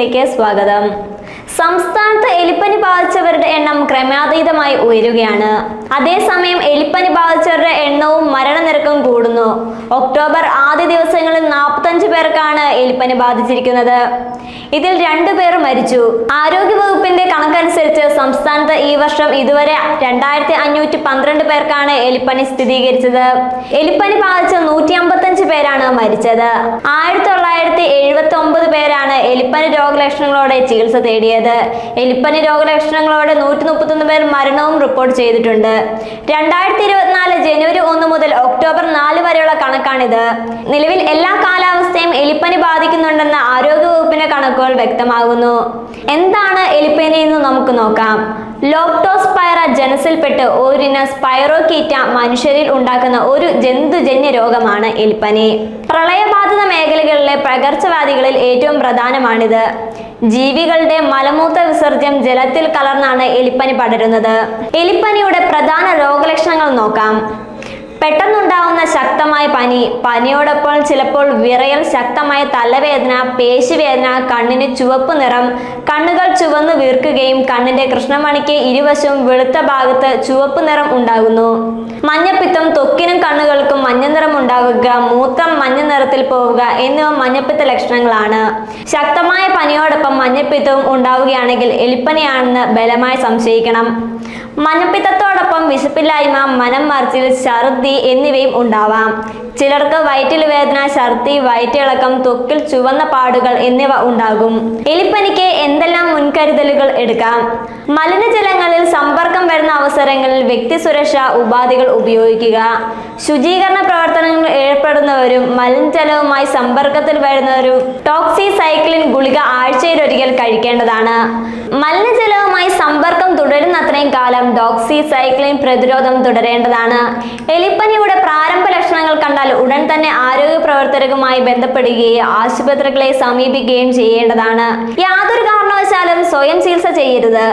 ന്യൂസിലേക്ക് സ്വാഗതം. സംസ്ഥാനത്ത് എലിപ്പനി ബാധിച്ചവരുടെ എണ്ണം ക്രമാതീതമായി ഉയരുകയാണ്. അതേസമയം എലിപ്പനി ബാധിച്ചവരുടെ എണ്ണവും മരണനിരക്കും കൂടുന്നു. ഒക്ടോബർ ആദ്യ ദിവസങ്ങളിൽ നാൽപ്പത്തഞ്ച് പേർക്കാണ് എലിപ്പനി ബാധിച്ചിരിക്കുന്നത്. ഇതിൽ രണ്ടു പേർ മരിച്ചു. ആരോഗ്യവകുപ്പിന്റെ കണക്കനുസരിച്ച് സംസ്ഥാനത്ത് ഈ വർഷം ഇതുവരെ രണ്ടായിരത്തി അഞ്ഞൂറ്റി പന്ത്രണ്ട് പേർക്കാണ് എലിപ്പനി സ്ഥിരീകരിച്ചത്. എലിപ്പനി ബാധിച്ച നൂറ്റി അമ്പത്തഞ്ച് പേരാണ് മരിച്ചത്. ആയിരത്തി തൊള്ളായിരത്തി എഴുപത്തി ഒമ്പത് പേരാണ് എലിപ്പനി രോഗലക്ഷണങ്ങളോടെ ചികിത്സ തേടിയത്. എലിപ്പനി രോഗലക്ഷണങ്ങളോടെ നൂറ്റി മുപ്പത്തൊന്ന് പേർ മരണവും റിപ്പോർട്ട് ചെയ്തിട്ടുണ്ട്. രണ്ടായിരത്തി ഇരുപത്തിനാല് ജനുവരി ഒന്ന് മുതൽ ഒക്ടോബർ നാല് വരെയുള്ള കണക്കാണിത്. നിലവിൽ എല്ലാ കാലാവസ്ഥയും എലിപ്പനി ബാധിക്കുന്നുണ്ടെന്ന് ആരോഗ്യവകുപ്പിന്റെ കണക്കുകൾ വ്യക്തമാകുന്നു. എന്താണ് എലിപ്പനി എന്ന് നമുക്ക് നോക്കാം. ലോക്ടോസ്പൈറ ജനസിൽപ്പെട്ട് ഒരിന സ്പൈറോകീറ്റ മനുഷ്യരിൽ ഉണ്ടാക്കുന്ന ഒരു ജന്തുജന്യ രോഗമാണ് എലിപ്പനി. പ്രളയബാധിത മേഖലകളിലെ പകർച്ചവ്യാധികളിൽ ഏറ്റവും പ്രധാനമാണിത്. ജീവികളുടെ മലമൂത്ര വിസർജ്യം ജലത്തിൽ കലർന്നാണ് എലിപ്പനി പടരുന്നത്. എലിപ്പനിയുടെ പ്രധാന രോഗലക്ഷണങ്ങൾ നോക്കാം. പെട്ടെന്നുണ്ടാവുന്ന ശക്തമായ പനി പനിയോടൊപ്പം ചിലപ്പോൾ വിറയൽ ശക്തമായ തലവേദന പേശിവേദന കണ്ണിന് ചുവപ്പ് നിറം കണ്ണുകൾ ചുവന്ന് വീർക്കുകയും കണ്ണിന്റെ കൃഷ്ണമണിക്ക് ഇരുവശവും വെളുത്ത ഭാഗത്ത് ചുവപ്പ് നിറം ഉണ്ടാകുന്നു. മഞ്ഞപ്പിത്തം തൊക്കിനും കണ്ണുകൾക്കും മഞ്ഞ നിറം ഉണ്ടാവുക മൂത്തം മഞ്ഞ നിറത്തിൽ പോവുക എന്നിവ മഞ്ഞപ്പിത്ത ലക്ഷണങ്ങളാണ്. ശക്തമായ പനിയോടൊപ്പം മഞ്ഞപ്പിത്തവും ഉണ്ടാവുകയാണെങ്കിൽ എലിപ്പനിയാണെന്ന് ബലമായി സംശയിക്കണം. മഞ്ഞപ്പിത്തത്തോടൊപ്പം വിശപ്പില്ലായ്മ മനം മറിച്ചിൽ ഛർദി എന്നിവയും ഉണ്ടാവാം. ചിലർക്ക് വയറ്റിൽ വേദന ഛർദി വയറ്റിളക്കം തൊക്കിൽ ചുവന്ന പാടുകൾ എന്നിവ ഉണ്ടാകും. എലിപ്പനിക്ക് എന്തെല്ലാം മുൻകരുതലുകൾ എടുക്കാം? മലിനജലങ്ങളിൽ സമ്പർക്കം വരുന്ന അവസരങ്ങളിൽ വ്യക്തി സുരക്ഷാ ഉപാധികൾ ഉപയോഗിക്കുക. ശുചീകരണ പ്രവർത്തനങ്ങളിൽ ഏർപ്പെടുന്നവരും മലിനജലവുമായി സമ്പർക്കത്തിൽ വരുന്നവരും ടോക്സി സൈക്ലിൻ ഗുളിക ആഴ്ചയിൽ ഒരിക്കൽ കഴിക്കേണ്ടതാണ് മലിനജലവുമായി സമ്പർക്കം തുടരുന്നത്രയും കാലം ഡോക്സി സൈക്ലിൻ പ്രതിരോധം തുടരേണ്ടതാണ്. എലിപ്പനിയുടെ പ്രാരംഭ ലക്ഷണങ്ങൾ കണ്ടാൽ ഉടൻ തന്നെ ആരോഗ്യ പ്രവർത്തകരുമായി ബന്ധപ്പെടുകയും ആശുപത്രികളെ സമീപിക്കുകയും ചെയ്യേണ്ടതാണ്. യാതൊരു കാരണവശാലും സ്വയം ചികിത്സ ചെയ്യരുത്.